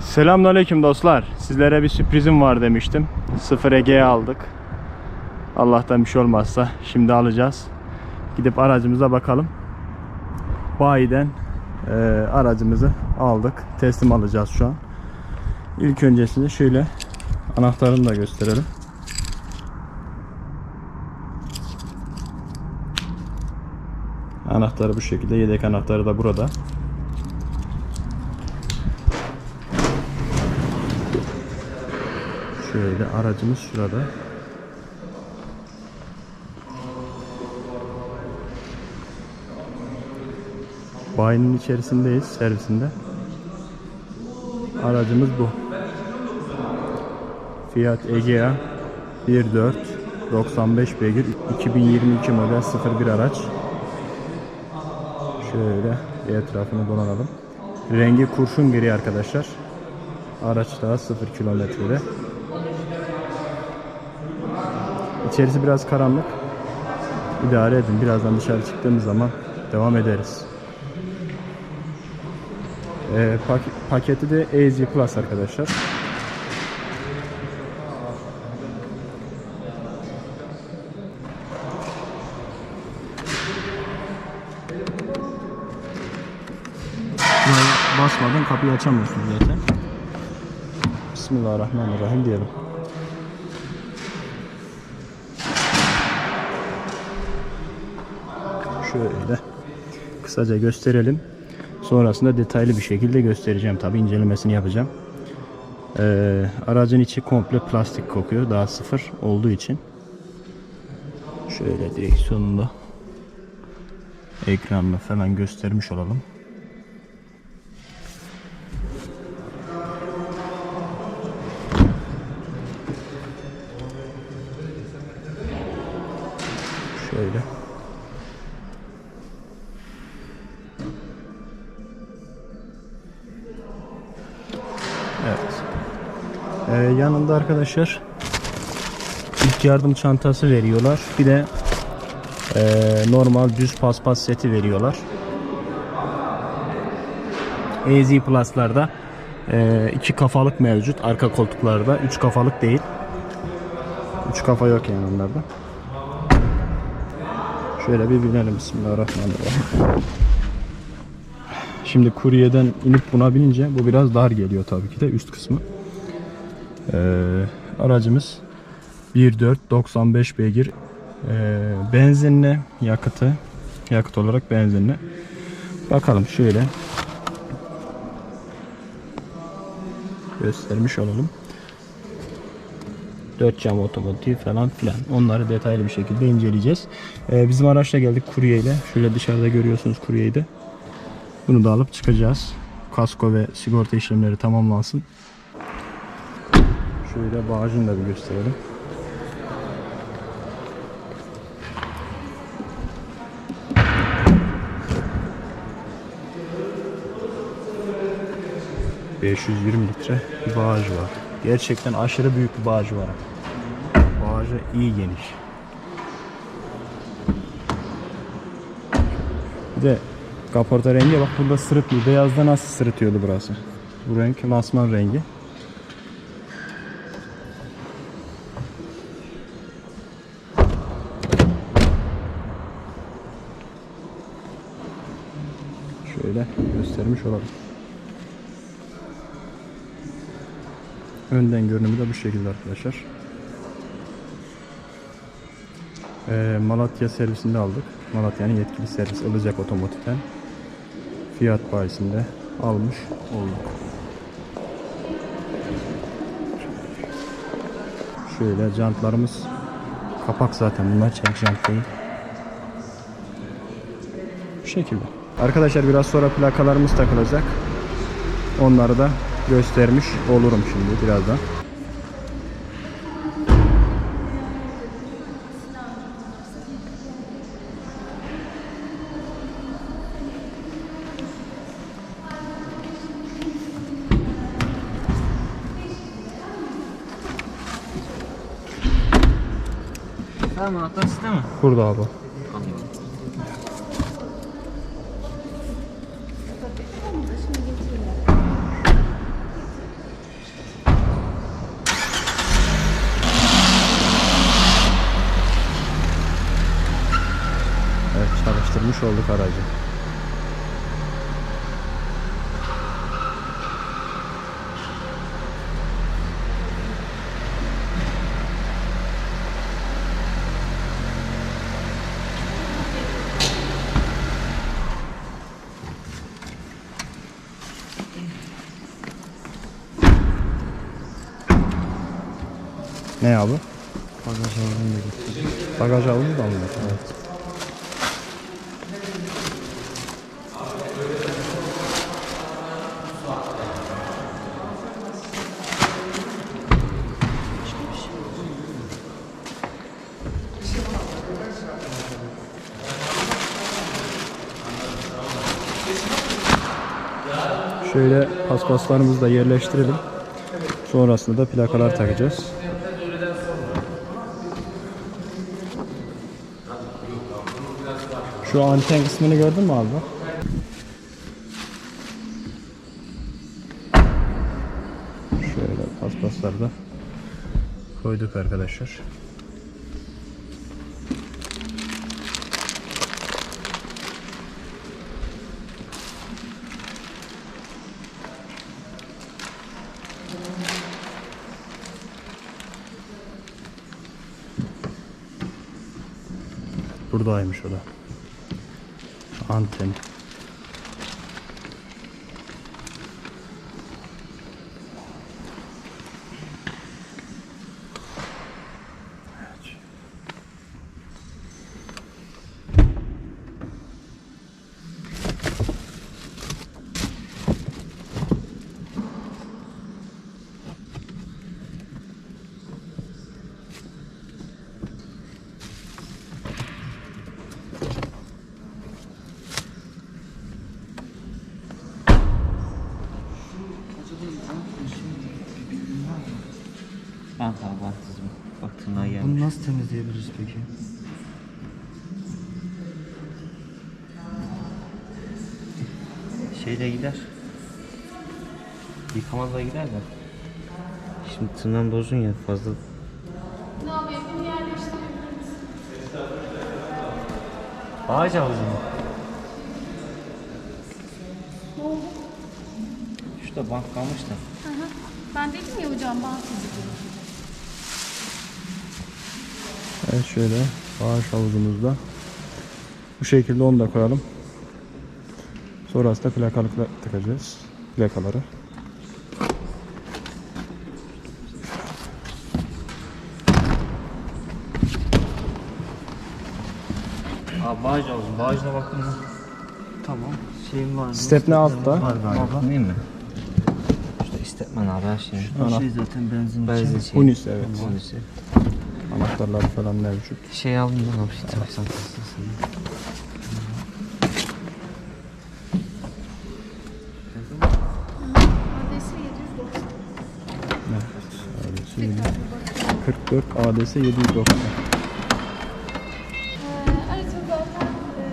Selamünaleyküm dostlar. Sizlere bir sürprizim var demiştim. 0 Ege'ye aldık. Allah'tan bir şey olmazsa şimdi alacağız. Gidip aracımıza bakalım. Bayiden e, aracımızı aldık. Teslim alacağız şu an. İlk öncesinde şöyle anahtarını da gösterelim. Anahtarı bu şekilde. Yedek anahtarı da burada. Şöyle aracımız şurada. Bayinin içerisindeyiz servisinde. Aracımız bu. Fiat Egea 1.4 95 beygir 2022 model 01 araç. Şöyle etrafını dolanalım. Rengi kurşun gri arkadaşlar. Araç daha 0 kilometrede. İçerisi biraz karanlık. İdare edin. Birazdan dışarı çıktığımız zaman devam ederiz. Ee, pak- paketi de AZ Plus arkadaşlar. Basmadan kapıyı açamıyorsunuz zaten. Bismillahirrahmanirrahim diyelim. Şöyle kısaca gösterelim. Sonrasında detaylı bir şekilde göstereceğim. Tabi incelemesini yapacağım. Ee, aracın içi komple plastik kokuyor. Daha sıfır olduğu için. Şöyle direksiyonunda ekranını falan göstermiş olalım. Yanında arkadaşlar ilk yardım çantası veriyorlar. Bir de ee, normal düz paspas seti veriyorlar. AZ Plus'larda ee, iki kafalık mevcut. Arka koltuklarda. Üç kafalık değil. Üç kafa yok yani onlarda. Şöyle bir binelim. Bismillahirrahmanirrahim. Şimdi kuryeden inip buna binince bu biraz dar geliyor tabii ki de üst kısmı. Ee, aracımız 1.4 95 beygir ee, benzinli yakıtı yakıt olarak benzinli. Bakalım şöyle göstermiş olalım. 4 cam otomotiv falan filan. Onları detaylı bir şekilde inceleyeceğiz. Ee, bizim araçla geldik kuryeyle. Şöyle dışarıda görüyorsunuz kuryeyi de. Bunu da alıp çıkacağız. Kasko ve sigorta işlemleri tamamlansın. Şöyle bağcını da bir gösterelim. ...520 litre bir bağcı var. Gerçekten aşırı büyük bir bağcı var. Bağcı iyi geniş. Bir de kaporta rengi bak burada sırıtmıyor. Beyazda nasıl sırıtıyordu burası. Bu renk lansman rengi. Göstermiş olalım. Önden görünümü de bu şekilde arkadaşlar. Ee, Malatya servisinde aldık. Malatya'nın yetkili servis Ilıcak Otomotiv'den fiyat bayisinde almış olduk. Şöyle jantlarımız kapak zaten bunlar çelik jant değil. Bu şekilde. Arkadaşlar biraz sonra plakalarımız takılacak. Onları da göstermiş olurum şimdi birazdan. Tamam anahtar sizde mi? Burada abi. Almış olduk aracı. Ne abi? Bagaj aldım getirdim. Bagaj alındı da mı? Evet. Şöyle paspaslarımızı da yerleştirelim. Sonrasında da plakalar takacağız. Şu anten kısmını gördün mü abi? Şöyle paspasları da koyduk arkadaşlar. Buradaymış o da. Anten. Evet. Bant abi bant dizim. Bak tırnağa gelmiş. Bunu nasıl temizleyebiliriz peki? Şeyle gider. Yıkamazla gider de. Şimdi tırnağım da uzun ya fazla. Bağış havuzu mu? Ne oldu? Şurada bank kalmış da. Hı hı. Ben dedim ya hocam bana kızdı. Evet şöyle bağış havuzumuzda. Bu şekilde onu da koyalım. Sonrasında plakalıkla takacağız. Plakaları. Aa bağış havuzu. Bağışına baktın mı? Tamam. Şeyim var mı? Step ne altta? Var galiba. Bakmayayım mı? İşte istetmen abi her şey. Ana. Şey zaten benzin Benzin için. şey. Unis evet. Unisi. Anahtarlar falan mevcut. Şey aldım lan abi. Şey, 790. Adresi 44 ADS 790. Ee, aracın zaten e,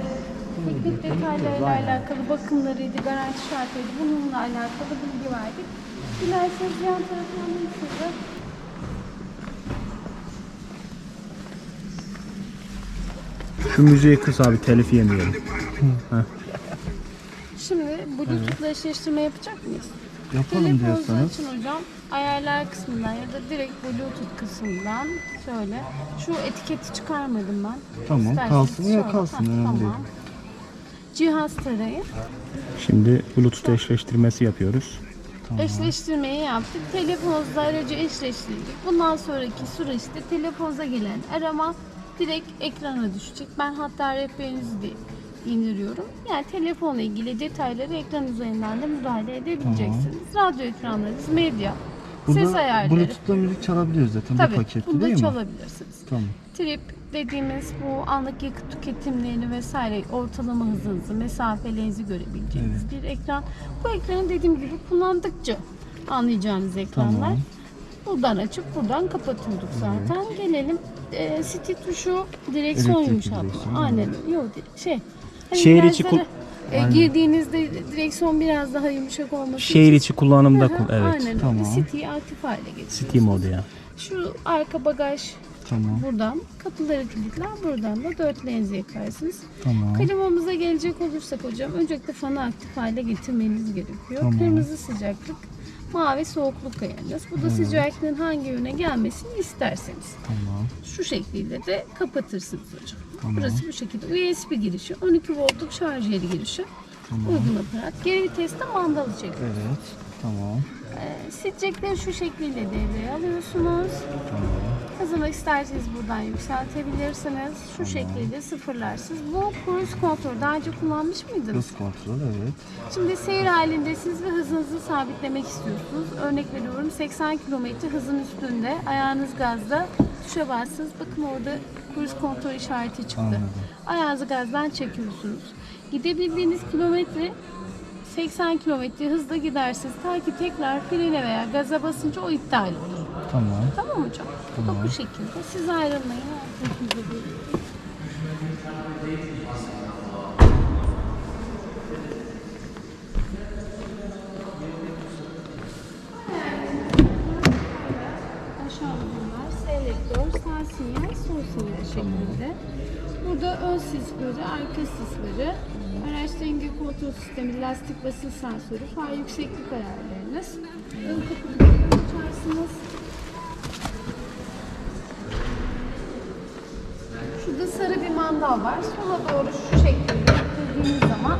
teknik detaylarıyla alakalı bakımlarıydı, garanti şartıydı. Bununla alakalı bilgi verdik. Dilerseniz yan tarafından size Şu müziği kıs abi telif yemeyelim. Şimdi Bluetooth'la eşleştirme yapacak mıyız? Yapalım Telefonunuzu diyorsanız. açın hocam. Ayarlar kısmından ya da direkt Bluetooth kısmından şöyle. Şu etiketi çıkarmadım ben. Tamam, kalsın ya şöyle. kalsın, önemli değil. Cihaz tarayın. Şimdi Bluetooth eşleştirmesi yapıyoruz. Eşleştirmeyi yaptık. Telefonunuzla aracı eşleştirdik. Bundan sonraki süreçte telefonunuza gelen arama direkt ekrana düşecek. Ben hatta rehberinizi de indiriyorum. Yani telefonla ilgili detayları ekran üzerinden de müdahale edebileceksiniz. Radyo ekranlarınız, medya, ses Burada ayarları. Bluetooth'la müzik çalabiliyoruz zaten Tabii bu pakette değil mi? çalabilirsiniz. Tamam. Trip dediğimiz bu anlık yakıt tüketimlerini vesaire ortalama hızınızı, mesafelerinizi görebileceğiniz bir ekran. Bu ekranı dediğim gibi kullandıkça anlayacağınız ekranlar. Tamam. Buradan açıp buradan kapatıyorduk zaten. Gelelim e, city tuşu direksiyon Elektrik yumuşatma. direksiyon, Aynen. Yok şey. Hani Şehir içi e, girdiğinizde direksiyon biraz daha yumuşak olması Şehir için. içi kullanımda hı, kul evet. Aynen. Tamam. City'yi aktif hale getiriyorsunuz. City modu ya. Şu arka bagaj Tamam. Buradan kapıları kilitler, buradan da dörtlerinizi yakarsınız. Tamam. Klimamıza gelecek olursak hocam öncelikle fanı aktif hale getirmeniz gerekiyor. Tamam. Kırmızı sıcaklık, mavi soğukluk ayarınız. Bu da sıcaklığın hangi yöne gelmesini isterseniz. Tamam. Şu şekilde de kapatırsınız hocam. Tamam. Burası bu şekilde. USB girişi, 12 voltluk şarj yeri girişi. Tamam. Uygun aparat. Geri viteste mandalı çekiyor. Evet. Tamam. Ee, şu şekilde devreye alıyorsunuz. Hızını isterseniz buradan yükseltebilirsiniz. Şu şekilde sıfırlarsınız. Bu cruise kontrol daha önce kullanmış mıydınız? Hız kontrol evet. Şimdi seyir halindesiniz ve hızınızı sabitlemek istiyorsunuz. Örnek veriyorum 80 km hızın üstünde ayağınız gazda tuşa bastınız. Bakın orada cruise kontrol işareti çıktı. Anladım. Ayağınızı gazdan çekiyorsunuz. Gidebildiğiniz kilometre 80 kilometre hızla gidersiniz. Ta ki tekrar frene veya gaza basınca o iptal olur. Tamam. Tamam hocam. Bu da bu şekilde. Siz ayrılmayın. Aşağıda bunlar selektör, sağ sinyal, sol sinyal şeklinde. Burada ön sisleri, arka sisleri, araç denge kontrol sistemi, lastik basınç sensörü, far yükseklik ayarlarınız. Ön kapıyı açarsınız. Mandal var. Sola doğru şu şekilde girdiğiniz zaman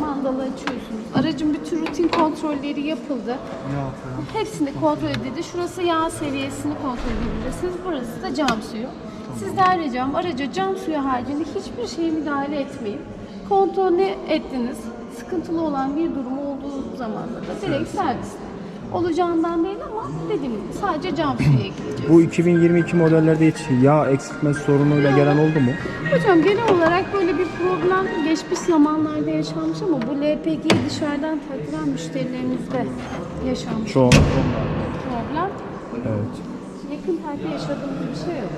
mandalı açıyorsunuz. Aracın bütün rutin kontrolleri yapıldı. Hepsini kontrol edildi. Şurası yağ seviyesini kontrol edebilirsiniz. Burası da cam suyu. Sizden ricam araca cam suyu haricinde hiçbir şeye müdahale etmeyin. Kontrol ne ettiniz? Sıkıntılı olan bir durum olduğu zaman da direkt servis. Olacağından değil ama dediğim gibi sadece cam suyu ekleyeceğiz. Bu 2022 modellerde hiç yağ eksiltmesi sorunuyla gelen oldu mu? Hocam genel olarak böyle bir problem geçmiş zamanlarda yaşanmış ama bu LPG'yi dışarıdan takılan müşterilerimizde yaşanmış Çoğu. problem. Evet. Yakın tarihte yaşadığımız bir şey yok.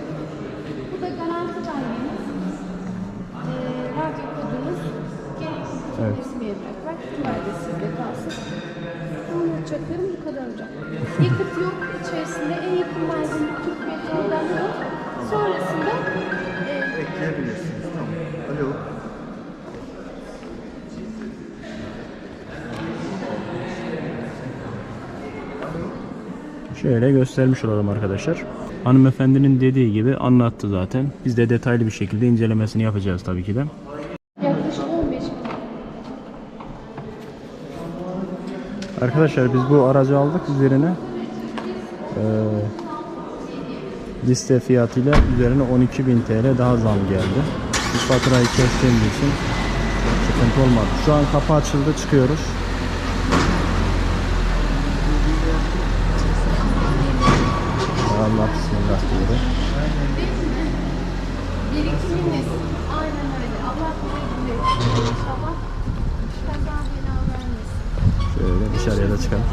Bu da garanti belgeniz. Evet. resmi evraklar. Bunlar da sizde kalsın. Anlatacaklarım bu kadar hocam. Yakıt yok. İçerisinde en yakın benzinlik Türk petrolden yok. Sonrasında e, Ekleyebilirsiniz. Tamam. Alo. Şöyle göstermiş olalım arkadaşlar. Hanımefendinin dediği gibi anlattı zaten. Biz de detaylı bir şekilde incelemesini yapacağız tabii ki de. Arkadaşlar biz bu aracı aldık üzerine eee, liste fiyatıyla üzerine 12.000 TL daha zam geldi. Biz faturayı kestiğimiz için sıkıntı olmadı. Şu an kapı açıldı çıkıyoruz. Allah bismillah diyorum. Birikiminiz. Aynen öyle. Allah. İnşallah kaza bela vermesin. Şöyle dışarıya da çıkalım.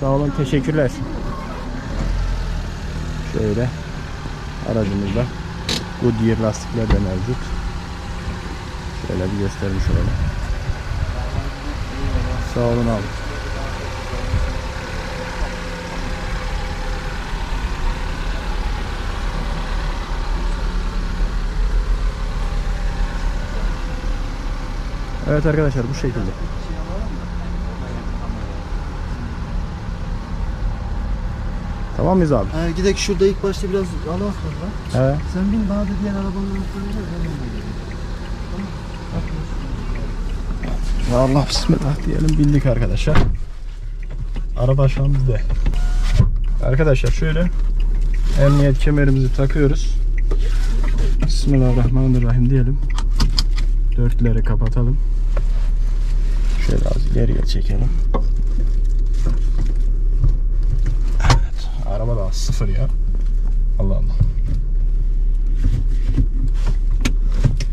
Sağ olun teşekkürler. Şöyle aracımızda Goodyear lastikler de mevcut. Şöyle bir göstermiş olalım. Sağ olun abi. Evet arkadaşlar bu şekilde. Tamam mıyız abi? Ee, gidek şurada ilk başta biraz alak var lan. He. Sen bin bana da diğer arabanın anahtarını ver. Ben Allah bismillah diyelim bindik arkadaşlar. Araba şu an bizde. Arkadaşlar şöyle emniyet kemerimizi takıyoruz. Bismillahirrahmanirrahim diyelim. Dörtleri kapatalım. Şöyle az ileriye çekelim. Evet. Araba da sıfır ya. Allah Allah.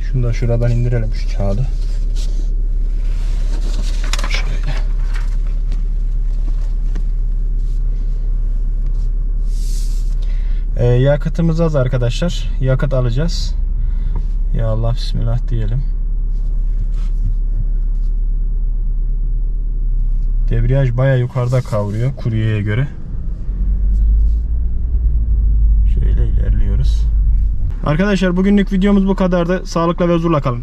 Şunu da şuradan indirelim şu kağıdı. Şöyle. Ee, yakıtımız az arkadaşlar. Yakıt alacağız. Ya Allah bismillah diyelim. Debriyaj baya yukarıda kavruyor kuryeye göre. Şöyle ilerliyoruz. Arkadaşlar bugünlük videomuz bu kadardı. Sağlıkla ve huzurla kalın.